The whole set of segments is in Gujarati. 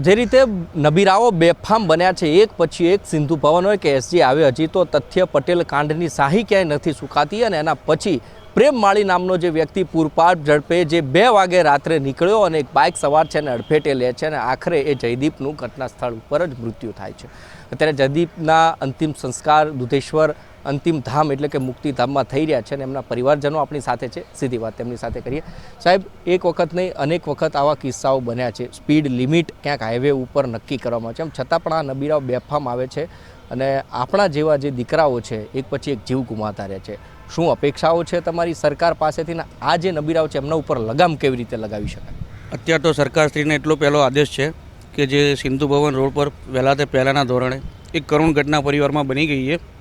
જે રીતે નબીરાઓ બેફામ બન્યા છે, એક પછી એક સિંધુ ભવન હોય કે એસજી આવે હજી તો તથ્ય પટેલ કાંડની શાહી ક્યાંય નથી સુકાતી અને એના પછી પ્રેમ માળી નામનો જે વ્યક્તિ પૂરપાટ ઝડપે જે બે વાગે રાત્રે નીકળ્યો અને એક બાઇક સવાર છે અને અડફેટે લે છે અને આખરે એ જયદીપનું ઘટના સ્થળ ઉપર જ મૃત્યુ થાય છે. અત્યારે જયદીપના અંતિમ સંસ્કાર દુધેશ્વર અંતિમ ધામ એટલે કે મુક્તિધામમાં થઈ રહ્યા છે અને એમના પરિવારજનો આપણી સાથે છે. સીધી વાત તેમની સાથે કરીએ. સાહેબ, એક વખત નહીં, અનેક વખત આવા કિસ્સાઓ બન્યા છે. સ્પીડ લિમિટ ક્યાંક હાઈવે ઉપર નક્કી કરવામાં છે. એમ છતાં પણ આ નબીરાઓ બેફામ આવે છે અને આપણા જેવા જે દીકરાઓ છે, એક પછી એક જીવ ગુમાતા રહે છે. શું અપેક્ષાઓ છે તમારી સરકાર પાસેથી? આ જે નબીરાઓ છે, એમના ઉપર લગામ કેવી રીતે લગાવી શકાય? અત્યાર તો સરકારશ્રીને એટલો પહેલો આદેશ છે કે જે સિંધુ ભવન રોડ પર વહેલા તે પહેલાંના ધોરણે એક કરુણ ઘટના પરિવારમાં બની ગઈ છે.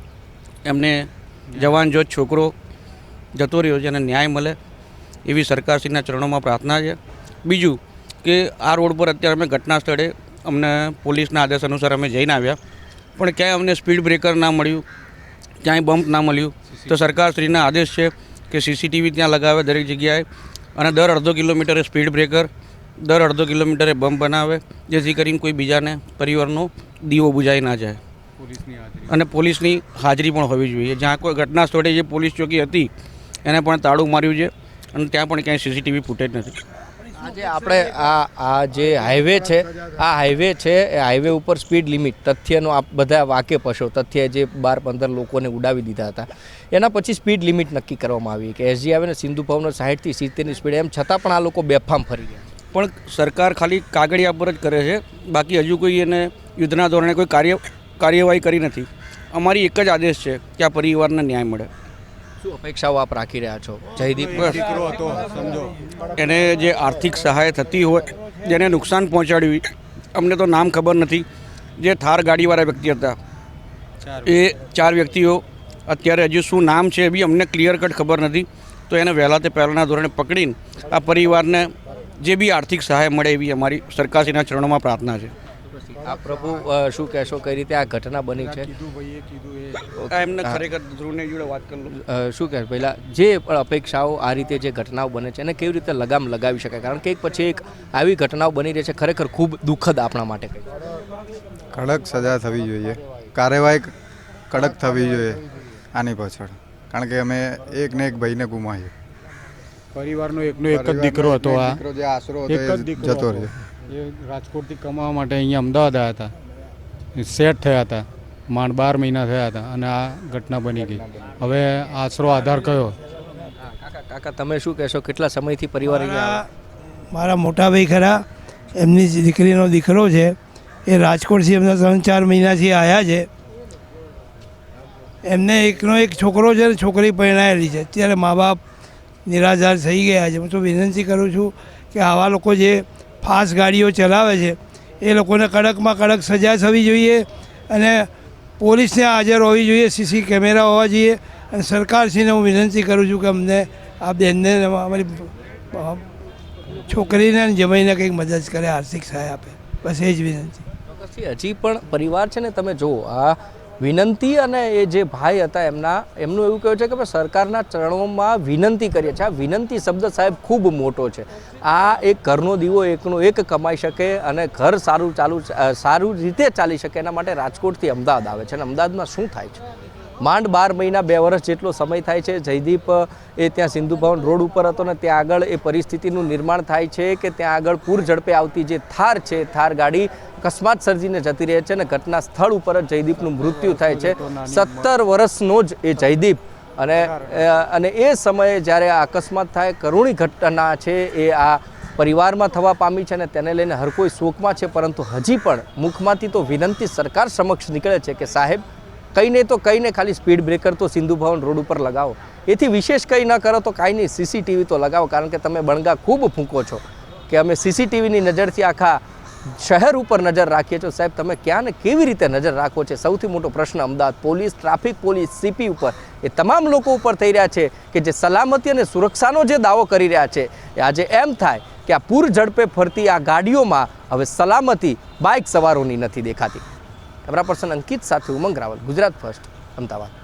એમને જવાન જો છોકરો જતો રહ્યો છે અને ન્યાય મળે એવી સરકારશ્રીના ચરણોમાં પ્રાર્થના છે. બીજું કે આ રોડ પર અત્યારે અમે ઘટના સ્થળે અમને પોલીસના આદેશ અનુસાર અમે જઈને આવ્યા. પણ ક્યાંય અમને સ્પીડ બ્રેકર ના મળ્યું, ક્યાંય બમ્પ ના મળ્યું. તો સરકારશ્રીના આદેશ છે કે સીસીટીવી ત્યાં લગાવે દરેક જગ્યાએ અને દર અડધો કિલોમીટરે સ્પીડ બ્રેકર, દર અડધો કિલોમીટરે બમ્પ બનાવે, જેથી કરીને કોઈ બીજાને, પરિવારનો દીવો બુજાઈ ના જાય. અને પોલીસની હાજરી પણ હોવી જોઈએ. જ્યાં કોઈ ઘટના સ્થળે જે પોલીસ ચોકી હતી એને પણ તાળું માર્યું છે અને ત્યાં પણ ક્યાંય સીસીટીવી ફૂટેજ નથી. આજે આપણે આ આ જે હાઈવે છે આ હાઈવે છે એ હાઈવે ઉપર સ્પીડ લિમિટ તથ્યનો આપ બધા વાકેફ હશો. તથ્ય જે બાર પંદર લોકોને ઉડાવી દીધા હતા. એના પછી સ્પીડ લિમિટ નક્કી કરવામાં આવી કે એસજી આવે ને સિંધુ ભવનો સાહીઠથી સિત્તેરની સ્પીડ એમ છતાં પણ આ લોકો બેફામ ફરી ગયા. પણ સરકાર ખાલી કાગળિયા પર જ કરે છે. બાકી હજુ કોઈ એને યુદ્ધના ધોરણે કોઈ કાર્ય કાર્યવાહી કરી નથી. અમારી એક જ આદેશ છે કે આ પરિવારને ન્યાય મળે. શું અપેક્ષાઓ આપ રાખી રહ્યા છો? જયદીપ સમજો. એને જે આર્થિક સહાય થતી હોય જેને નુકસાન પહોંચાડ્યું અમને તો નામ ખબર નથી. જે થાર ગાડીવાળા વ્યક્તિ હતા એ ચાર વ્યક્તિઓ અત્યારે હજુ શું નામ છે એ બી અમને ક્લિયર કટ ખબર નથી. તો એને વહેલા તે પહેલાંના ધોરણે પકડીને આ પરિવારને જે બી આર્થિક સહાય મળે એવી અમારી સરકારશ્રીના ચરણોમાં પ્રાર્થના છે. આ પ્રભુ શું કહેશો કઈ રીતે આ ઘટના બની છે? એમને ખરેખર ધ્રુવને જોડે વાત કરી શું કહે પહેલાં જે પણ અપેક્ષાઓ આ રીતે જે ઘટનાઓ બને છે એને કેવી રીતે લગામ લગાવી શકાય? કારણ કે એક પછી એક આવી ઘટનાઓ બની રહી છે ખરેખર ખૂબ દુઃખદ આપણા માટે કડક સજા થવી જોઈએ. કાર્યવાહી કડક થવી જોઈએ આની પાછળ. કારણ કે અમે એક ને એક ભાઈને ગુમાવીએ. પરિવારનો એકનો એક જ દીકરો હતો આ. દીકરો જે આશરો હતો એક જ એ દીકરો જતો રહ્યો. એ રાજકોટથી કમાવા માટે અહીંયા અમદાવાદ આવ્યા હતા. સેટ થયા હતા. માંડ બાર મહિના થયા હતા અને આ ઘટના બની ગઈ. હવે આશરો આધાર કયો? કાકા કાકા તમે શું કહેશો? કેટલા સમયથી પરિવાર મારા મોટા ભાઈ ખરા એમની જ દીકરીનો દીકરો છે. એ રાજકોટથી એમના ત્રણ ચાર મહિનાથી આવ્યા છે. એમને એકનો એક છોકરો છે ને છોકરી પરણાયેલી છે. અત્યારે મા બાપ નિરાધાર થઈ ગયા છે. હું તો વિનંતી કરું છું કે આવા લોકો જે ફાસ્ટ ગાડીઓ ચલાવે છે. એ લોકોને કડકમાં કડક સજા થવી જોઈએ અને પોલીસને હાજર હોવી જોઈએ, સીસી કેમેરા હોવા જોઈએ અને સરકારશ્રીને હું વિનંતી કરું છું કે અમને આ બેનને અમારી છોકરીને જમાઈને કંઈક મદદ કરે, આર્થિક સહાય આપે. બસ એ જ વિનંતી. હજી પણ પરિવાર છે ને, તમે જુઓ, આ વિનંતી અને એ જે ભાઈ હતા એમના, એમનું એવું કહ્યું છે કે સરકારના ચરણોમાં વિનંતી કરીએ છીએ. આ વિનંતી શબ્દ સાહેબ ખૂબ મોટો છે. આ એક ઘરનો દીવો એકનો એક કમાઈ શકે અને ઘર સારું ચાલુ સારું રીતે ચાલી શકે એના માટે રાજકોટથી અમદાવાદ આવે છે. અને અમદાવાદમાં શું થાય છે? માંડ બાર મહિના બે વર્ષ જેટલો સમય થાય છે. જયદીપ એ ત્યાં સિંધુ ભવન રોડ ઉપર હતો ને ત્યાં આગળ એ પરિસ્થિતિનું નિર્માણ થાય છે કે ત્યાં આગળ પૂર ઝડપે આવતી જે થાર છે, થાર ગાડી અકસ્માત સર્જીને જતી રહે છે અને ઘટના સ્થળ ઉપર જ જયદીપનું મૃત્યુ થાય છે. સત્તર વર્ષનો જ એ જયદીપ અને અને એ સમયે જ્યારે આ અકસ્માત થાય, કરુણી ઘટના છે એ આ પરિવારમાં થવા પામી છે અને તેને લઈને હર કોઈ શોકમાં છે, પરંતુ હજી પણ મુખમાંથી તો વિનંતી સરકાર સમક્ષ નીકળે છે કે સાહેબ કંઈ નહીં તો કંઈ નહીં ખાલી સ્પીડ બ્રેકર તો સિંધુ ભવન રોડ ઉપર લગાવો. એથી વિશેષ કંઈ ન કરો તો કાંઈ નહીં સીસીટીવી તો લગાવો, કારણ કે તમે બણગા ખૂબ ફૂંકો છો. કે અમે સીસીટીવીની નજરથી આખા શહેર ઉપર નજર રાખીએ છો સાહેબ, તમે ક્યાં ને કેવી રીતે નજર રાખો છે? સૌથી મોટો પ્રશ્ન Ahmedabad police, traffic police CP ઉપર. એ તમામ લોકો ઉપર થઈ રહ્યા છે કે જે સલામતી અને સુરક્ષાનો જે દાવો કરી રહ્યા છે, એ આજે એમ થાય કે આ પૂર ઝડપે ફરતી આ ગાડીઓમાં હવે સલામતી બાઇક સવારોની નથી દેખાતી. કેમેરા પર્સન અંકિત સાથે ઉમંગ રાવલ ગુજરાત ફર્સ્ટ અમદાવાદ